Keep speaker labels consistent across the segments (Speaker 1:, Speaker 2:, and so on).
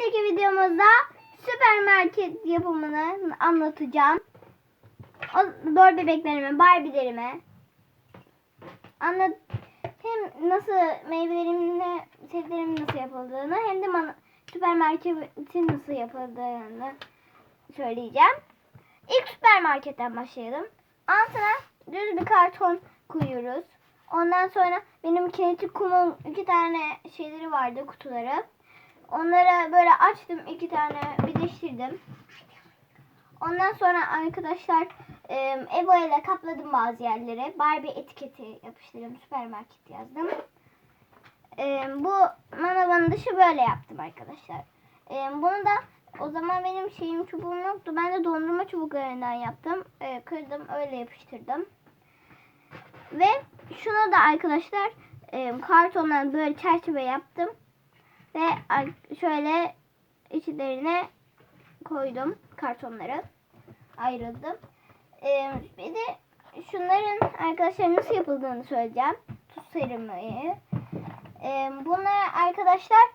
Speaker 1: Şimdiki videomuzda süpermarket yapımını anlatacağım. O doğru bebeklerime, Barbie'lerime anlat hem nasıl meyvelerimle sebzelerimin nasıl yapıldığını hem de süpermarketin nasıl yapıldığını söyleyeceğim. İlk süpermarketten başlayalım. Altına düz bir karton koyuyoruz. Ondan sonra benim kinetik kumun iki tane şeyleri vardı kutuları. Onları böyle açtım iki tane birleştirdim. Ondan sonra arkadaşlar e, ile kapladım bazı yerlere. Barbie etiketi yapıştırdım. Süpermarket yazdım. E, bu manavanın dışı böyle yaptım arkadaşlar. E, bunu da o zaman benim şeyim çubuğum yoktu. Ben de dondurma çubuklarından yaptım. E, kırdım öyle yapıştırdım. Ve şunu da arkadaşlar e, kartondan böyle çerçeve yaptım. Ve şöyle içlerine koydum kartonları. Ayrıldım. E, bir de şunların arkadaşlar nasıl yapıldığını söyleyeceğim. Tuz serimi. E, bunlar arkadaşlar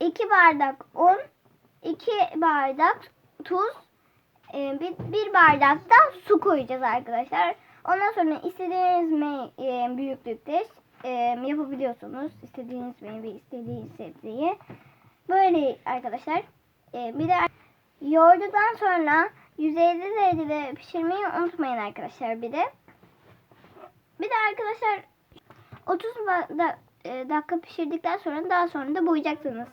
Speaker 1: 2 bardak un, 2 bardak tuz, e, bir, bardak da su koyacağız arkadaşlar. Ondan sonra istediğiniz e, büyüklükte e, yapabiliyorsunuz. İstediğiniz meyve, istediğiniz sebzeyi. Böyle arkadaşlar. E, bir de yoğurduktan sonra 150 derecede pişirmeyi unutmayın arkadaşlar bir de. Bir de arkadaşlar 30 ba- da, e, dakika pişirdikten sonra daha sonra da boyayacaksınız.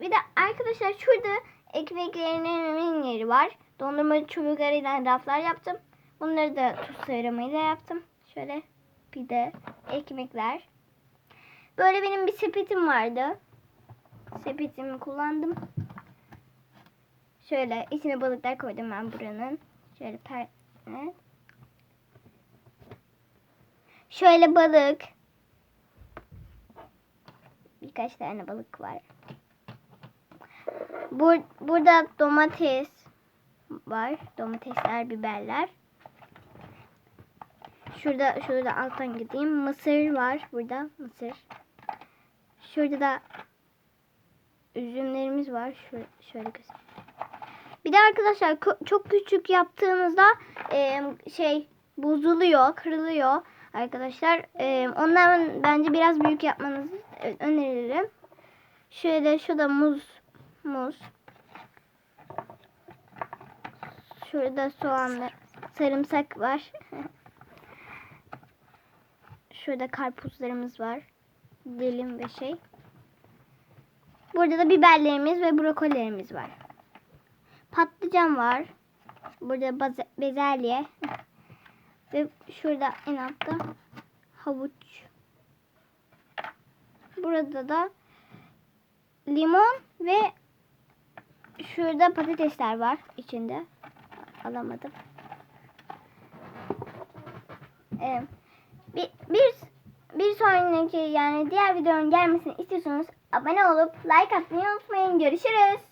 Speaker 1: Bir de arkadaşlar şurada ekmeklerimin yeri var. Dondurma çubuklarıyla raflar yaptım. Bunları da tuz sarımıyla yaptım. Şöyle bir de ekmekler. Böyle benim bir sepetim vardı. Sepetimi kullandım. Şöyle içine balıklar koydum ben buranın. Şöyle per... Evet. Şöyle balık. Birkaç tane balık var. Bur burada domates var. Domatesler, biberler. Şurada şurada alttan gideyim. Mısır var burada. Mısır. Şurada da üzümlerimiz var. Şöyle, şöyle göstereyim. Bir de arkadaşlar çok küçük yaptığınızda e, şey bozuluyor, kırılıyor arkadaşlar. E, ondan bence biraz büyük yapmanızı öneririm. Şöyle şurada muz, muz. Şurada soğan ve sarımsak var. Şurada karpuzlarımız var. Dilim ve şey. Burada da biberlerimiz ve brokollerimiz var. Patlıcan var. Burada bezelye. Ve şurada en altta havuç. Burada da limon ve şurada patatesler var içinde. Alamadım. Ee, bir, bir, sonraki yani diğer videonun gelmesini istiyorsanız abone olup like atmayı unutmayın. Görüşürüz.